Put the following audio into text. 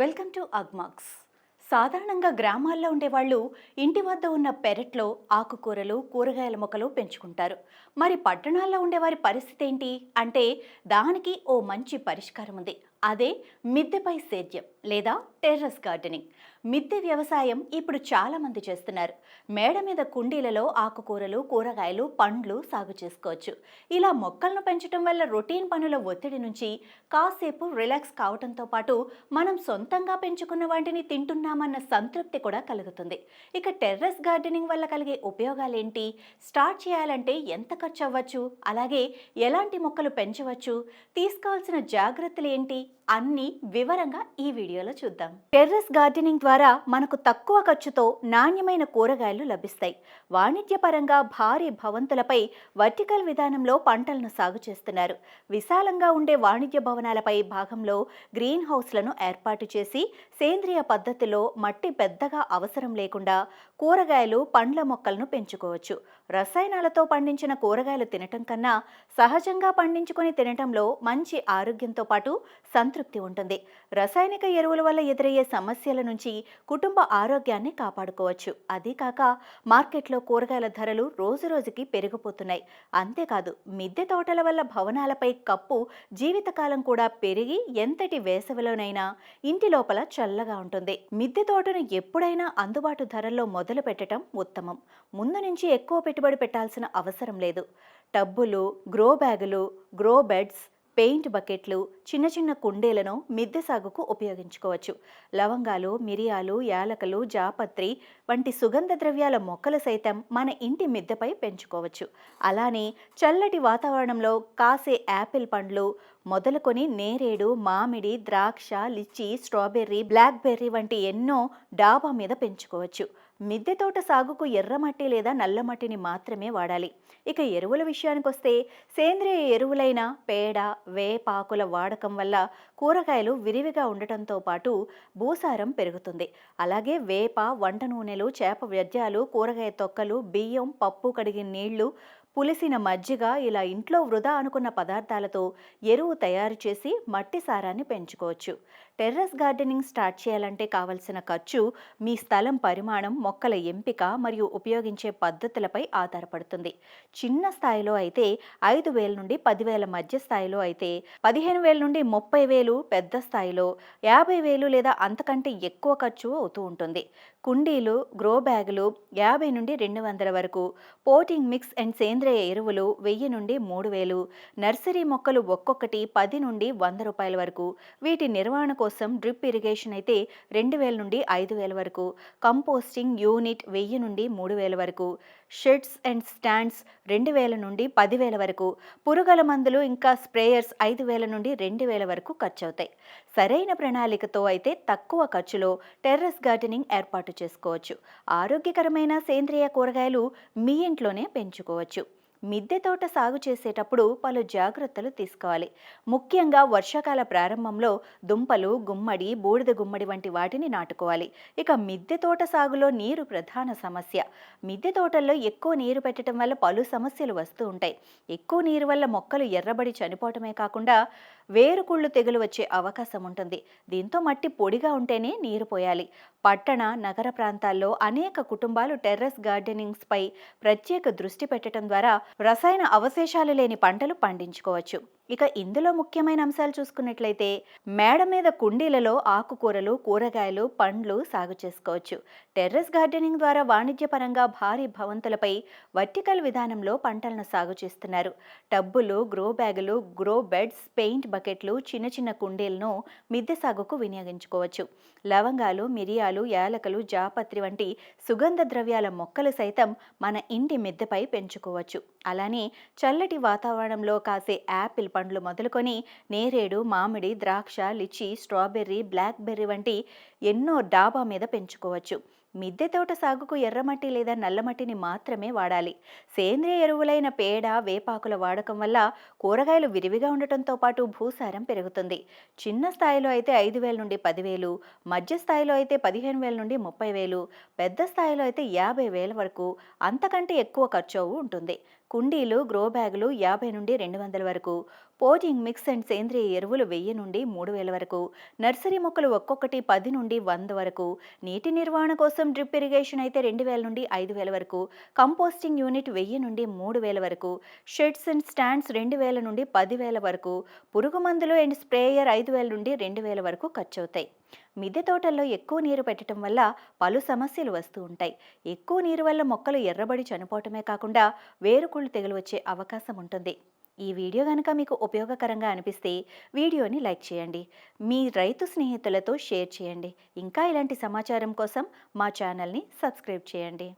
Welcome to Agmax. సాధారణంగా గ్రామాల్లో ఉండేవాళ్ళు ఇంటి వద్ద ఉన్న పెరట్లో ఆకుకూరలు కూరగాయల మొక్కలు పెంచుకుంటారు. మరి పట్టణాల్లో ఉండేవారి పరిస్థితి ఏంటి? అంటే దానికి ఓ మంచి పరిష్కారం ఉంది. అదే మిద్దెపై సేద్యం లేదా టెర్రస్ గార్డెనింగ్. మిద్దె వ్యవసాయం ఇప్పుడు చాలామంది చేస్తున్నారు. మేడ మీద కుండీలలో ఆకుకూరలు కూరగాయలు పండ్లు సాగు చేసుకోవచ్చు. ఇలా మొక్కలను పెంచడం వల్ల రొటీన్ పనుల ఒత్తిడి నుంచి కాసేపు రిలాక్స్ కావడంతో పాటు మనం సొంతంగా పెంచుకున్న వాటిని తింటున్నామన్న సంతృప్తి కూడా కలుగుతుంది. ఇక టెర్రస్ గార్డెనింగ్ వల్ల కలిగే ఉపయోగాలేంటి? స్టార్ట్ చేయాలంటే ఎంత ఖర్చు అవ్వచ్చు అలాగే ఎలాంటి మొక్కలు పెంచవచ్చు? తీసుకోవాల్సిన జాగ్రత్తలు ఏంటి అన్ని వివరంగా ఈ వీడియోలో చూద్దాం. టెర్రస్ గార్డెనింగ్ ద్వారా మనకు తక్కువ ఖర్చుతో నాణ్యమైన కూరగాయలు లభిస్తాయి. వాణిజ్యపరంగా భారీ భవంతులపై వర్టికల్ విధానంలో పంటలను సాగు చేస్తున్నారు. విశాలంగా ఉండే వాణిజ్య భవనాలపై భాగంలో గ్రీన్ హౌస్లను ఏర్పాటు చేసి సేంద్రియ పద్ధతిలో మట్టి పెద్దగా అవసరం లేకుండా కూరగాయలు పండ్ల మొక్కలను పెంచుకోవచ్చు. రసాయనాలతో పండించిన కూరగాయలు తినటం కన్నా సహజంగా పండించుకొని తినటంలో మంచి ఆరోగ్యంతో పాటు సంతృప్తి ఉంటుంది. రసాయనిక ఎరువుల వల్ల ఎదురయ్యే సమస్యల నుంచి కుటుంబ ఆరోగ్యాన్ని కాపాడుకోవచ్చు. అదీ కాక మార్కెట్లో కూరగాయల ధరలు రోజురోజుకి పెరిగిపోతున్నాయి. అంతేకాదు మిద్దె తోటల వల్ల భవనాలపై కప్పు జీవితకాలం కూడా పెరిగి ఎంతటి వేసవిలోనైనా ఇంటి లోపల చల్లగా ఉంటుంది. మిద్దె తోటను ఎప్పుడైనా అందుబాటు ధరల్లో మొదలు పెట్టడం ఉత్తమం. ముందు నుంచి ఎక్కువ పెట్టుబడి పెట్టాల్సిన అవసరం లేదు. టబ్బులు గ్రో బ్యాగులు గ్రో బెడ్స్ పెయింట్ బకెట్లు చిన్న చిన్న కుండీలను మిద్దె సాగుకు ఉపయోగించుకోవచ్చు. లవంగాలు మిరియాలు యాలకలు జాపత్రి వంటి సుగంధ ద్రవ్యాల మొక్కలు సైతం మన ఇంటి మిద్దెపై పెంచుకోవచ్చు. అలానే చల్లటి వాతావరణంలో కాసే యాపిల్ పండ్లు మొదలుకొని నేరేడు మామిడి ద్రాక్ష లిచ్చి స్ట్రాబెర్రీ బ్లాక్బెర్రీ వంటి ఎన్నో డాబా మీద పెంచుకోవచ్చు. మిద్దె తోట సాగుకు ఎర్రమట్టి లేదా నల్లమట్టిని మాత్రమే వాడాలి. ఇక ఎరువుల విషయానికొస్తే సేంద్రియ ఎరువులైన పేడ వేపాకుల వాడకం వల్ల కూరగాయలు విరివిగా ఉండటంతో పాటు భూసారం పెరుగుతుంది. అలాగే వేప వంట నూనెలు చేప వ్యర్థాలు కూరగాయ తొక్కలు బియ్యం పప్పు కడిగిన నీళ్ళు పులిసిన మజ్జిగ ఇలా ఇంట్లో వృధా అనుకున్న పదార్థాలతో ఎరువు తయారు చేసి మట్టి సారాన్ని పెంచుకోవచ్చు. టెర్రస్ గార్డెనింగ్ స్టార్ట్ చేయాలంటే కావలసిన ఖర్చు మీ స్థలం పరిమాణం మొక్కల ఎంపిక మరియు ఉపయోగించే పద్ధతులపై ఆధారపడుతుంది. చిన్న స్థాయిలో అయితే ఐదు వేల నుండి పదివేల మధ్య స్థాయిలో అయితే పదిహేను వేల నుండి ముప్పై వేలు పెద్ద స్థాయిలో యాభై వేలు లేదా అంతకంటే ఎక్కువ ఖర్చు అవుతూ ఉంటుంది. కుండీలు గ్రో బ్యాగులు యాభై నుండి రెండు వందల వరకు పోటింగ్ మిక్స్ అండ్ సేంద్రియ ఎరువులు వెయ్యి నుండి మూడు వేలు నర్సరీ మొక్కలు ఒక్కొక్కటి పది నుండి వంద రూపాయల వరకు వీటి నిర్వహణ కోసం డ్రిప్ ఇరిగేషన్ అయితే రెండు వేల నుండి ఐదు వేల వరకు కంపోస్టింగ్ యూనిట్ వెయ్యి నుండి మూడు వేల వరకు షెడ్స్ అండ్ స్టాండ్స్ రెండు వేల నుండి పదివేల వరకు పురుగుల మందులు ఇంకా స్ప్రేయర్స్ ఐదు వేల నుండి రెండు వేల వరకు ఖర్చు అవుతాయి సరైన ప్రణాళికతో అయితే తక్కువ ఖర్చులో టెర్రస్ గార్డెనింగ్ ఏర్పాటు చేసుకోవచ్చు. ఆరోగ్యకరమైన సేంద్రియ కూరగాయలు మీ ఇంట్లోనే పెంచుకోవచ్చు. మిద్దె తోట సాగు చేసేటప్పుడు పలు జాగ్రత్తలు తీసుకోవాలి. ముఖ్యంగా వర్షాకాల ప్రారంభంలో దుంపలు గుమ్మడి బూడిద గుమ్మడి వంటి వాటిని నాటుకోవాలి. ఇక మిద్దె తోట సాగులో నీరు ప్రధాన సమస్య. మిద్దె తోటల్లో ఎక్కువ నీరు పెట్టడం వల్ల పలు సమస్యలు వస్తూ ఉంటాయి. ఎక్కువ నీరు వల్ల మొక్కలు ఎర్రబడి చనిపోవటమే కాకుండా వేరుకుళ్ళు తెగులు వచ్చే అవకాశం ఉంటుంది. దీంతో మట్టి పొడిగా ఉంటేనే నీరు పోయాలి. పట్టణ నగర ప్రాంతాల్లో అనేక కుటుంబాలు టెర్రస్ గార్డెనింగ్స్పై ప్రత్యేక దృష్టి పెట్టడం ద్వారా రసాయన అవశేషాలు లేని పంటలు పండించుకోవచ్చు. ఇక ఇందులో ముఖ్యమైన అంశాలు చూసుకున్నట్లయితే మేడ మీద కుండీలలో ఆకుకూరలు కూరగాయలు పండ్లు సాగు చేసుకోవచ్చు. టెర్రస్ గార్డెనింగ్ ద్వారా వాణిజ్యపరంగా భారీ భవంతులపై వర్టికల్ విధానంలో పంటలను సాగు చేస్తున్నారు. టబ్బులు గ్రో బ్యాగులు గ్రో బెడ్స్ పెయింట్ బకెట్లు చిన్న చిన్న కుండీలను మిద్దె సాగుకు వినియోగించుకోవచ్చు. లవంగాలు మిరియాలు యాలకలు జాపత్రి వంటి సుగంధ ద్రవ్యాల మొక్కలు సైతం మన ఇంటి మిద్దెపై పెంచుకోవచ్చు. అలానే చల్లటి వాతావరణంలో కాసే యాపిల్ పండ్లు మొదలుకొని నేరేడు మామిడి ద్రాక్ష లిచి స్ట్రాబెర్రీ బ్లాక్బెర్రీ వంటి ఎన్నో డాబా మీద పెంచుకోవచ్చు. మిద్దె తోట సాగుకు ఎర్రమట్టి లేదా నల్లమట్టిని మాత్రమే వాడాలి. సేంద్రియ ఎరువులైన పేడ వేపాకుల వాడకం వల్ల కూరగాయలు విరివిగా ఉండటంతో పాటు భూసారం పెరుగుతుంది. చిన్న స్థాయిలో అయితే ఐదు వేల నుండి పదివేలు మధ్య స్థాయిలో అయితే పదిహేను వేల నుండి ముప్పై వేలు పెద్ద స్థాయిలో అయితే యాభై వేల వరకు అంతకంటే ఎక్కువ ఖర్చు ఉంటుంది. కుండీలు గ్రో బ్యాగులు యాభై నుండి రెండు వందల వరకు. పోటింగ్ మిక్స్ అండ్ సేంద్రియ ఎరువులు వెయ్యి నుండి మూడు వేల వరకు. నర్సరీ మొక్కలు ఒక్కొక్కటి పది నుండి వంద వరకు. నీటి నిర్వహణ కోసం డ్రిప్ ఇరిగేషన్ అయితే రెండు వేల నుండి ఐదు వేల వరకు. కంపోస్టింగ్ యూనిట్ వెయ్యి నుండి మూడు వేల వరకు. షెడ్స్ అండ్ స్టాండ్స్ రెండు వేల నుండి పది వేల వరకు. పురుగు మందులు అండ్ స్ప్రేయర్ ఐదు వేల నుండి రెండు వేల వరకు ఖర్చవుతాయి. మిద్దె తోటల్లో ఎక్కువ నీరు పెట్టడం వల్ల పలు సమస్యలు వస్తూ ఉంటాయి. ఎక్కువ నీరు వల్ల మొక్కలు ఎర్రబడి చనిపోవటమే కాకుండా వేరుకుళ్ళు తెగులు వచ్చే అవకాశం ఉంటుంది. ఈ వీడియో కనుక మీకు ఉపయోగకరంగా అనిపిస్తే వీడియోని లైక్ చేయండి. మీ రైతు స్నేహితులతో షేర్ చేయండి. ఇంకా ఇలాంటి సమాచారం కోసం మా ఛానల్ని సబ్స్క్రైబ్ చేయండి.